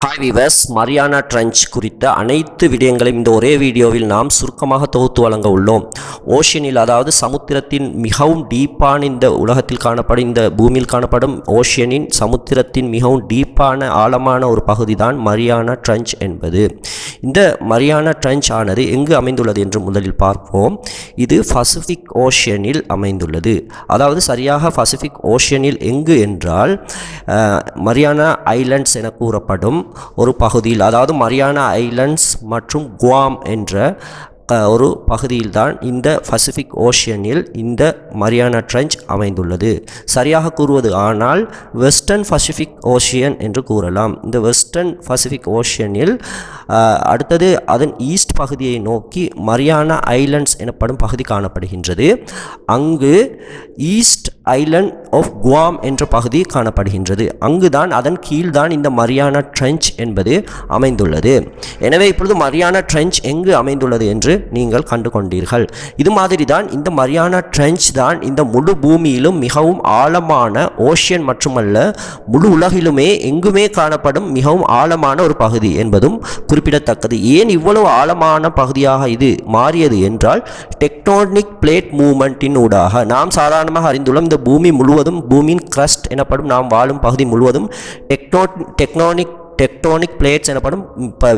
Hi viewers Mariana trench குறித்த அனைத்து விடயங்களையும் இந்த ஒரே வீடியோவில் நாம் சுருக்கமாக தொகுத்து வழங்க உள்ளோம். ஓஷியனில் அதாவது சமுத்திரத்தின் மிகவும் டீப்பான இந்த உலகத்தில் காணப்படும் இந்த பூமியில் காணப்படும் ஓஷியனின் சமுத்திரத்தின் மிகவும் டீப்பான ஆழமான ஒரு பகுதி தான் மரியானா ட்ரன்ச் என்பது. இந்த மரியானா ட்ரெஞ்ச் ஆனது எங்கு அமைந்துள்ளது என்று முதலில் பார்ப்போம். இது பசிபிக் ஓஷியனில் அமைந்துள்ளது. அதாவது சரியாக பசிபிக் ஓஷியனில் எங்கு என்றால் மரியானா ஐலண்ட்ஸ் என கூறப்படும் ஒரு பகுதியில் அதாவது மரியானா ஐலண்ட்ஸ் மற்றும் குவாம் என்ற ஒரு பகுதியில்தான் இந்த பசிபிக் ஓஷியனில் இந்த மரியானா ட்ரெஞ்ச் அமைந்துள்ளது. சரியாக கூறுவது ஆனால் வெஸ்டர்ன் பசிபிக் ஓஷியன் என்று கூறலாம். இந்த வெஸ்டர்ன் பசிபிக் ஓஷியனில் அடுத்தது அதன் ஈஸ்ட் பகுதியை நோக்கி மரியானா ஐலண்ட்ஸ் எனப்படும் பகுதி காணப்படுகின்றது. அங்கு ஈஸ்ட் ஐலண்ட் ஆஃப் குவாம் என்ற பகுதி காணப்படுகின்றது. அங்குதான் அதன் கீழ்தான் இந்த மரியானா ட்ரெஞ்ச் என்பது அமைந்துள்ளது. எனவே இப்பொழுது மரியானா ட்ரெஞ்ச் எங்கு அமைந்துள்ளது என்று நீங்கள் கண்டு கொண்டீர்கள் இது மாதிரி தான் இந்த மரியானா ட்ரெஞ்ச் தான் இந்த முழு பூமியிலும் மிகவும் ஆழமான ஓஷியன் மட்டுமல்ல முழு உலகிலுமே எங்குமே காணப்படும் மிகவும் ஆழமான ஒரு பகுதி என்பதும் குறிப்பிடத்தக்கது. ஏன் இவ்வளவு ஆழமான பகுதியாக இது மாறியது என்றால் டெக்னோனிக் பிளேட் மூமெண்ட்டின் ஊடாக நாம் சாதாரணமாக அறிந்துள்ளோம் இந்த பூமி முழுவதும் பூமியின் கிரஸ்ட் எனப்படும் நாம் வாழும் பகுதி முழுவதும் டெக்னோ டெக்னானிக் டெக்டோனிக் பிளேட்ஸ் எனப்படும்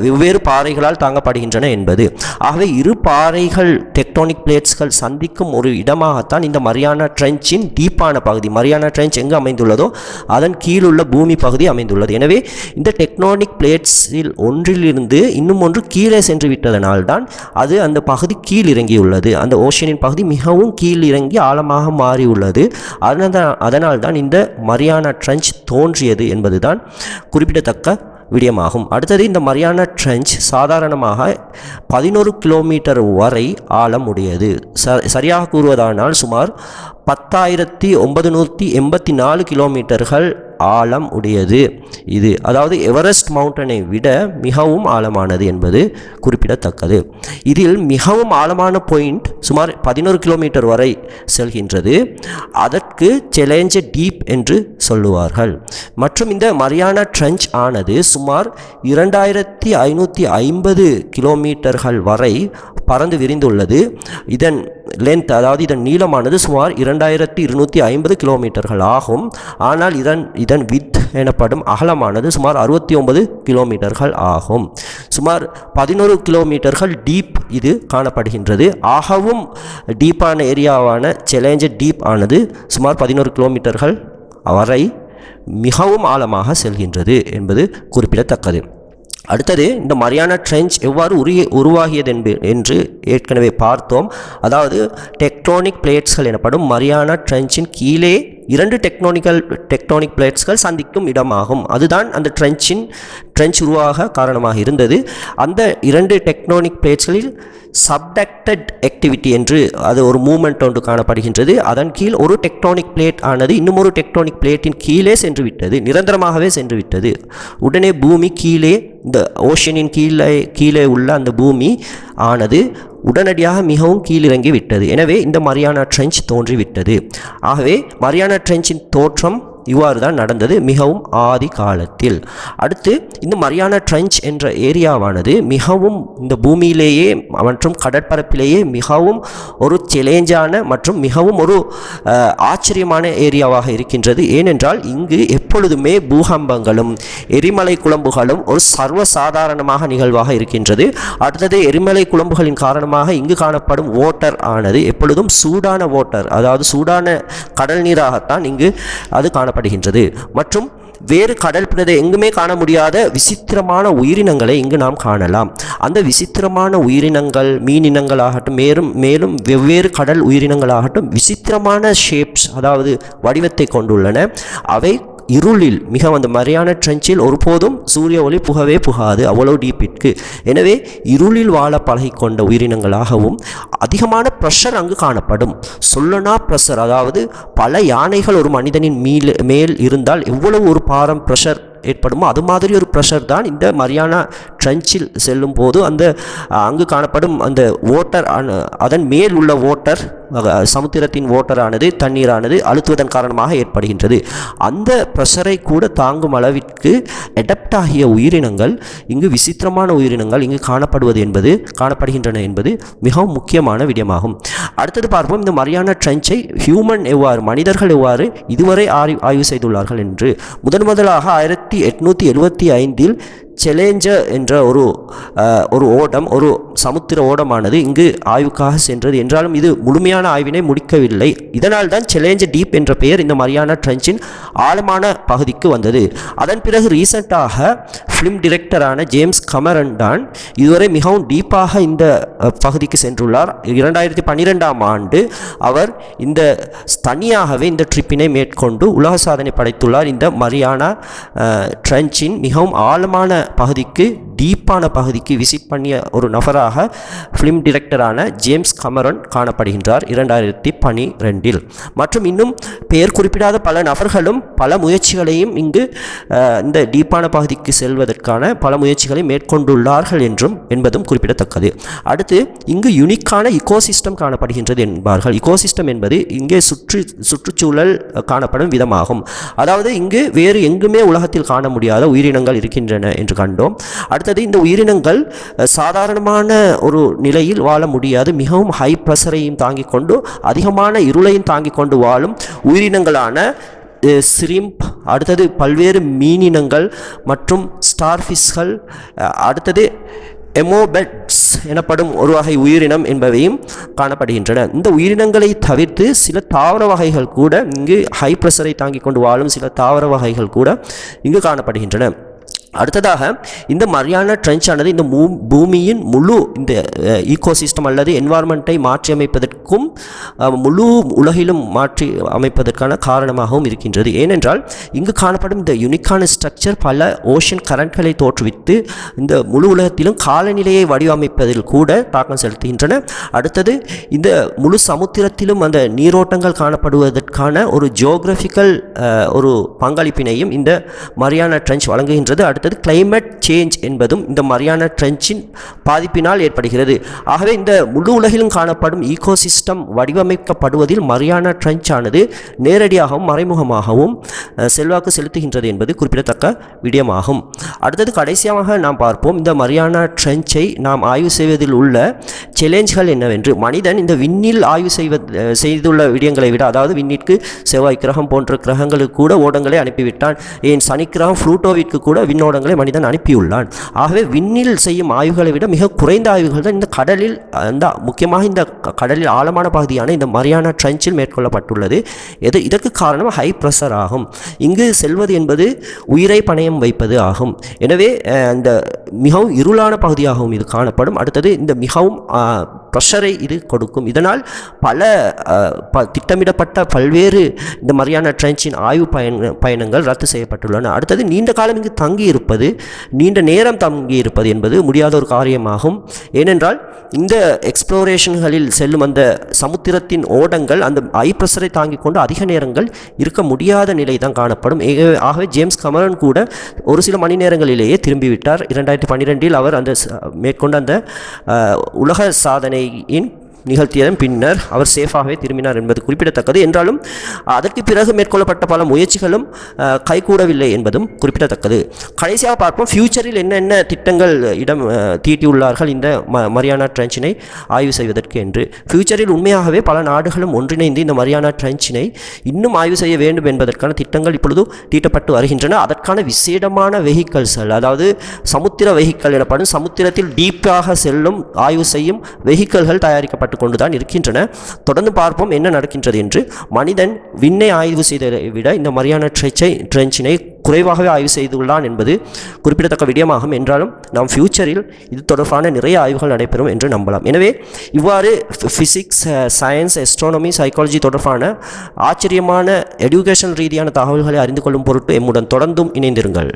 வெவ்வேறு பாறைகளால் தாங்கப்படுகின்றன என்பது. ஆகவே இரு பாறைகள் டெக்டோனிக் பிளேட்ஸ்கள் சந்திக்கும் ஒரு இடமாகத்தான் இந்த மரியானா ட்ரெஞ்சின் டீப்பான பகுதி மரியானா ட்ரெஞ்ச் எங்கு அமைந்துள்ளதோ அதன் கீழுள்ள பூமி பகுதி அமைந்துள்ளது. எனவே இந்த டெக்டோனிக் பிளேட்ஸில் ஒன்றிலிருந்து இன்னும் ஒன்று கீழே சென்று விட்டதனால்தான் அது அந்த பகுதி கீழிறங்கியுள்ளது. அந்த ஓஷனின் பகுதி மிகவும் கீழ் இறங்கி ஆழமாக மாறியுள்ளது. அதனால் அதனால் தான் இந்த மரியானா ட்ரெஞ்ச் தோன்றியது என்பதுதான் குறிப்பிடத்தக்க விடயமாகும். அடுத்தது இந்த மரியானா ட்ரெஞ்ச் சாதாரணமாக பதினோரு கிலோமீட்டர் வரை ஆழம் உடையது ச சரியாக கூறுவதானால் சுமார் பத்தாயிரத்தி ஒன்பது நூற்றி எண்பத்தி நாலு கிலோமீட்டர்கள் ஆழம் உடையது. இது அதாவது எவரெஸ்ட் மவுண்டனை விட மிகவும் ஆழமானது என்பது குறிப்பிடத்தக்கது. இதில் மிகவும் ஆழமான பாயிண்ட் சுமார் பதினோரு கிலோமீட்டர் வரை செல்கின்றது. அதற்கு செலேஞ்ச டீப் என்று சொல்லுவார்கள். மற்றும் இந்த மரியானா ட்ரெஞ்ச் ஆனது சுமார் இரண்டாயிரத்தி ஐநூற்றி ஐம்பது கிலோமீட்டர்கள் வரை பறந்து விரிந்துள்ளது. இதன் லென்த் அதாவது இதன் நீளமானது சுமார் இரண்டு இரண்டாயிரத்தி இருநூற்றி ஐம்பது கிலோமீட்டர்கள் ஆகும். ஆனால் இதன் இதன் வித் எனப்படும் அகலமானது சுமார் அறுபத்தி ஒன்பது கிலோமீட்டர்கள் ஆகும். சுமார் பதினோரு கிலோமீட்டர்கள் டீப் இது காணப்படுகின்றது. ஆகவும் டீப்பான ஏரியாவான சேலஞ்சர் டீப் ஆனது சுமார் பதினோரு கிலோமீட்டர்கள் வரை மிகவும் ஆழமாக செல்கின்றது என்பது குறிப்பிடத்தக்கது. அடுத்தது இந்த மரியானா ட்ரெஞ்ச் எவ்வாறு உரிய உருவாகியது என்பு என்று ஏற்கனவே பார்த்தோம். அதாவது டெக்டோனிக் பிளேட்ஸ்கள் எனப்படும் மரியானா ட்ரெஞ்சின் கீழே இரண்டு டெக்னோனிக்கல் டெக்டோனிக் பிளேட்ஸ்கள் சந்திக்கும் இடமாகும். அதுதான் அந்த ட்ரெஞ்சின் ட்ரெஞ்ச் உருவாக காரணமாக இருந்தது. அந்த இரண்டு டெக்டோனிக் பிளேட்ஸ்களில் சப்டக்டட் ஆக்டிவிட்டி என்று அது ஒரு மூமெண்ட் ஒன்று காணப்படுகின்றது. அதன் கீழ் ஒரு டெக்டோனிக் பிளேட் ஆனது இன்னும் ஒரு டெக்டானிக் பிளேட்டின் கீழே சென்று விட்டது நிரந்தரமாகவே சென்று விட்டது உடனே பூமி கீழே இந்த ஓஷனின் கீழே கீழே உள்ள அந்த பூமி ஆனது உடனடியாக மிகவும் கீழிறங்கி விட்டது எனவே இந்த மரியானா ட்ரெஞ்ச் தோன்றிவிட்டது. ஆகவே மரியானா ட்ரெஞ்சின் தோற்றம் இவ்வாறு தான் நடந்தது மிகவும் ஆதி காலத்தில். அடுத்து இந்த மரியானா ட்ரெஞ்ச் என்ற ஏரியாவானது மிகவும் இந்த பூமியிலேயே மற்றும் கடற்பரப்பிலேயே மிகவும் ஒரு செலேஞ்சான மற்றும் மிகவும் ஒரு ஆச்சரியமான ஏரியாவாக இருக்கின்றது. ஏனென்றால் இங்கு எப்பொழுதுமே பூகம்பங்களும் எரிமலை குழம்புகளும் ஒரு சர்வசாதாரணமாக நிகழ்வாக இருக்கின்றது. அடுத்தது எரிமலை குழம்புகளின் காரணமாக இங்கு காணப்படும் ஓட்டர் ஆனது எப்பொழுதும் சூடான ஓட்டர் அதாவது சூடான கடல் நீராகத்தான் இங்கு அது காணப்படுகின்றது. மற்றும் வேறு கடல் பிரத எங்குமே காண முடியாத விசித்திரமான உயிரினங்களை இங்கு நாம் காணலாம். அந்த விசித்திரமான உயிரினங்கள் மீனினங்களாகட்டும் மேலும் மேலும் வெவ்வேறு கடல் உயிரினங்களாகட்டும் விசித்திரமான ஷேப்ஸ் அதாவது வடிவத்தை கொண்டுள்ளன. அவை இருளில் மிக அந்த மறையான ட்ரெஞ்சில் ஒருபோதும் சூரிய ஒளி புகவே புகாது அவ்வளோ டீப்பிற்கு எனவே இருளில் வாழ பழகிக்கொண்ட உயிரினங்களாகவும் அதிகமான ப்ரெஷர் அங்கு காணப்படும். சொல்லனா ப்ரெஷர் அதாவது பல யானைகள் ஒரு மனிதனின் மீல் மேல் இருந்தால் எவ்வளவு ஒரு பாரம் ப்ரெஷர் ஏற்படுமோ அது மாதிரி ஒரு ப்ரெஷர் தான் இந்த மரியானா ட்ரெஞ்சில் செல்லும் போது அந்த அங்கு காணப்படும் அந்த ஓட்டர் அதன் மேல் உள்ள ஓட்டர் சமுத்திரத்தின் ஓட்டரானது தண்ணீரானது அழுத்துவதன் காரணமாக ஏற்படுகின்றது. அந்த ப்ரெஷரை கூட தாங்கும் அளவிற்கு அடாப்ட் ஆகிய உயிரினங்கள் இங்கு விசித்திரமான உயிரினங்கள் இங்கு காணப்படுவது என்பது காணப்படுகின்றன என்பது மிகவும் முக்கியமான விடயமாகும். அடுத்தது பார்ப்போம் இந்த மரியான ட்ரெஞ்சை ஹியூமன் எவ்வாறு மனிதர்கள் எவ்வாறு இதுவரை ஆய்வு ஆய்வு செய்துள்ளார்கள் என்று. முதன் முதலாக ஆயிரத்தி எட்நூற்றி எழுபத்தி ஐந்தில் செலேஞ்சர் என்ற ஒரு ஒரு ஓடம் ஒரு சமுத்திர ஓடமானது இங்கு ஆய்வுக்காக சென்றது. என்றாலும் இது முழுமையான ஆய்வினை முடிக்கவில்லை. இதனால் தான் செலேஞ்சர் டீப் என்ற பெயர் இந்த மரியானா ட்ரெஞ்சின் ஆழமான பகுதிக்கு வந்தது. அதன் பிறகு ரீசெண்டாக ஃபிலிம் டிரெக்டரான ஜேம்ஸ் கமரன் தான் இதுவரை மிகவும் டீப்பாக இந்த பகுதிக்கு சென்றுள்ளார். இரண்டாயிரத்தி பன்னிரெண்டாம் ஆண்டு அவர் இந்த தனியாகவே இந்த ட்ரிப்பினை மேற்கொண்டு உலக சாதனை படைத்துள்ளார். இந்த மரியானா ட்ரெஞ்சின் மிகவும் ஆழமான பகுதிக்கு டீப்பான பகுதிக்கு விசிட் பண்ணிய ஒரு நபராக ஃபிலிம் டிரெக்டரான ஜேம்ஸ் கமரன் காணப்படுகின்றார் இரண்டாயிரத்தி பனிரெண்டில். மற்றும் இன்னும் பெயர் குறிப்பிடாத பல நபர்களும் பல முயற்சிகளையும் இங்கு இந்த டீப்பான பகுதிக்கு செல்வதற்கான பல முயற்சிகளை மேற்கொண்டுள்ளார்கள் என்றும் என்பதும் குறிப்பிடத்தக்கது. அடுத்து இங்கு யுனிக்கான இக்கோசிஸ்டம் காணப்படுகின்றது என்பார்கள். இக்கோசிஸ்டம் என்பது இங்கே சுற்று சுற்றுச்சூழல் காணப்படும் விதமாகும். அதாவது இங்கு வேறு எங்குமே உலகத்தில் காண முடியாத உயிரினங்கள் இருக்கின்றன என்று கண்டோம். அடுத்தது இந்த உயிரினங்கள் சாதாரணமான ஒரு நிலையில் வாழ முடியாது. மிகவும் ஹை ப்ரெஷரையும் தாங்கிக் கொண்டு அதிகமான இருளையும் தாங்கிக் கொண்டு வாழும் உயிரினங்களான சிரிம்ப் அடுத்தது பல்வேறு மீனினங்கள் மற்றும் ஸ்டார்ஃபிஷ்கள் அடுத்தது எமோபெட்ஸ் எனப்படும் ஒரு வகை உயிரினம் என்பவையும் காணப்படுகின்றன. இந்த உயிரினங்களை தவிர்த்து சில தாவர வகைகள் கூட இங்கு ஹை ப்ரெஷரை தாங்கிக் கொண்டு வாழும் சில தாவர வகைகள் கூட இங்கு காணப்படுகின்றன. அடுத்ததாக இந்த மரியான ட்ரெஞ்ச் ஆனது இந்த மூ பூமியின் முழு இந்த ஈகோசிஸ்டம் அல்லது என்வாரன்மெண்ட்டை மாற்றி அமைப்பதற்கும் முழு உலகிலும் மாற்றி அமைப்பதற்கான காரணமாகவும் இருக்கின்றது. ஏனென்றால் இங்கு காணப்படும் இந்த யுனிக்கான ஸ்ட்ரக்சர் பல ஓஷன் கரண்ட்களை தோற்றுவித்து இந்த முழு உலகத்திலும் காலநிலையை வடிவமைப்பதில் கூட தாக்கம் செலுத்துகின்றன. அடுத்தது இந்த முழு சமுத்திரத்திலும் அந்த நீரோட்டங்கள் காணப்படுவதற்கான ஒரு ஜியோகிராஃபிக்கல் ஒரு பங்களிப்பினையும் இந்த மரியானா ட்ரெஞ்ச் வழங்குகின்றது. அடுத்தது கிளைமேட் சேஞ்ச் என்பதும் இந்த மரியானா ட்ரெஞ்சின் பாதிப்பினால் ஏற்படுகிறது. ஆகவே இந்த முழு உலகிலும் காணப்படும் ஈகோசிஸ்டம் வடிவமைக்கப்படுவதில் மரியானா ட்ரெஞ்ச் ஆனது நேரடியாகவும் மறைமுகமாகவும் செல்வாக்கு செலுத்துகின்றது என்பது குறிப்பிடத்தக்க விடயமாகும். அடுத்தது கடைசியாக நாம் பார்ப்போம். இந்த மரியானா ட்ரெஞ்சை நாம் ஆய்வு செய்வதில் உள்ள சேலஞ்சுகள் என்னவென்று. மனிதன் இந்த விண்ணில் ஆய்வு செய்வது செய்துள்ள விடயங்களை விட அதாவது விண்ணிற்கு செவ்வாய் கிரகம் போன்ற கிரகங்களுக்கு கூட ஓடங்களை அனுப்பிவிட்டான். ஏன் சனி கிரகம் ஃப்ளூட்டோவிற்கு கூட விண்ணோடங்களை மனிதன் அனுப்பியுள்ளான். ஆகவே விண்ணில் செய்யும் ஆய்வுகளை விட மிக குறைந்த ஆய்வுகள் தான் இந்த கடலில் அந்த முக்கியமாக இந்த கடலில் ஆழமான பகுதியான இந்த மரியானா ட்ரெஞ்சில் மேற்கொள்ளப்பட்டுள்ளது. எது இதற்கு காரணம் ஹை ப்ரெஷர் ஆகும். இங்கு செல்வது என்பது உயிரை பணயம் வைப்பது ஆகும். எனவே அந்த இந்த மிகவும் இருளான பகுதியாகவும் இது காணப்படும். அடுத்தது இந்த மிகவும் ப்ரெஷரை இது கொடுக்கும். இதனால் பல ப திட்டமிடப்பட்ட பல்வேறு இந்த மரியானா ட்ரெஞ்சின் ஆய்வு பயண பயணங்கள் ரத்து செய்யப்பட்டுள்ளன. அடுத்தது நீண்ட காலம் இங்கு தங்கி இருப்பது நீண்ட நேரம் தங்கி இருப்பது என்பது முடியாத ஒரு காரியமாகும். ஏனென்றால் இந்த எக்ஸ்ப்ளோரேஷன்களில் செல்லும் அந்த சமுத்திரத்தின் ஓடங்கள் அந்த ஐ ப்ரெஷரை தாங்கிக் கொண்டு அதிக நேரங்கள் இருக்க முடியாத நிலை தான் காணப்படும் ஆகவே ஜேம்ஸ் கமரன் கூட ஒரு சில மணி நேரங்களிலேயே திரும்பிவிட்டார். இரண்டாயிரத்தி பன்னிரெண்டில் அவர் அந்த மேற்கொண்ட அந்த உலக சாதனையின் நிகழ்த்தியதன் பின்னர் அவர் சேஃபாகவே திரும்பினார் என்பது குறிப்பிடத்தக்கது. என்றாலும் அதற்கு பிறகு மேற்கொள்ளப்பட்ட பல முயற்சிகளும் கைகூடவில்லை என்பதும் குறிப்பிடத்தக்கது. கடைசியாக பார்ப்போம் ஃபியூச்சரில் என்னென்ன திட்டங்கள் இடம் தீட்டியுள்ளார்கள் இந்த ம மரியானா ட்ரெஞ்சினை ஆய்வு செய்வதற்கு என்று. ஃபியூச்சரில் உண்மையாகவே பல நாடுகளும் ஒன்றிணைந்து இந்த மரியானா ட்ரெஞ்சினை இன்னும் ஆய்வு செய்ய வேண்டும் என்பதற்கான திட்டங்கள் இப்பொழுது தீட்டப்பட்டு வருகின்றன. அதற்கான விசேடமான வெஹிக்கல்ஸ்கள் அதாவது சமுத்திர வெஹிக்கல் எனப்படும் சமுத்திரத்தில் டீப்பாக செல்லும் ஆய்வு செய்யும் வெஹிக்கல்கள் தயாரிக்கப்பட்டு கொண்டு கொண்டுதான் இருக்கின்றன. தொடர்ந்து பார்ப்போம் என்ன நடக்கின்றது என்று. மனிதன் விண்ணை ஆய்வு செய்ததை விட இந்த மரியான ட்ரெச்சை ட்ரெஞ்சினை குறைவாகவே ஆய்வு செய்துள்ளான் என்பது குறிப்பிடத்தக்க விடயமாகும். என்றாலும் நாம் ஃபியூச்சரில் இது தொடர்பான நிறைய ஆய்வுகள் நடைபெறும் என்று நம்பலாம். எனவே இவ்வாறு ஃபிசிக்ஸ் சயின்ஸ் எஸ்ட்ரானமி சைக்காலஜி தொடர்பான ஆச்சரியமான எடுகேஷன் ரீதியான தகவல்களை அறிந்து கொள்ளும் பொருட்டு எம்முடன் தொடர்ந்தும் இணைந்திருங்கள்.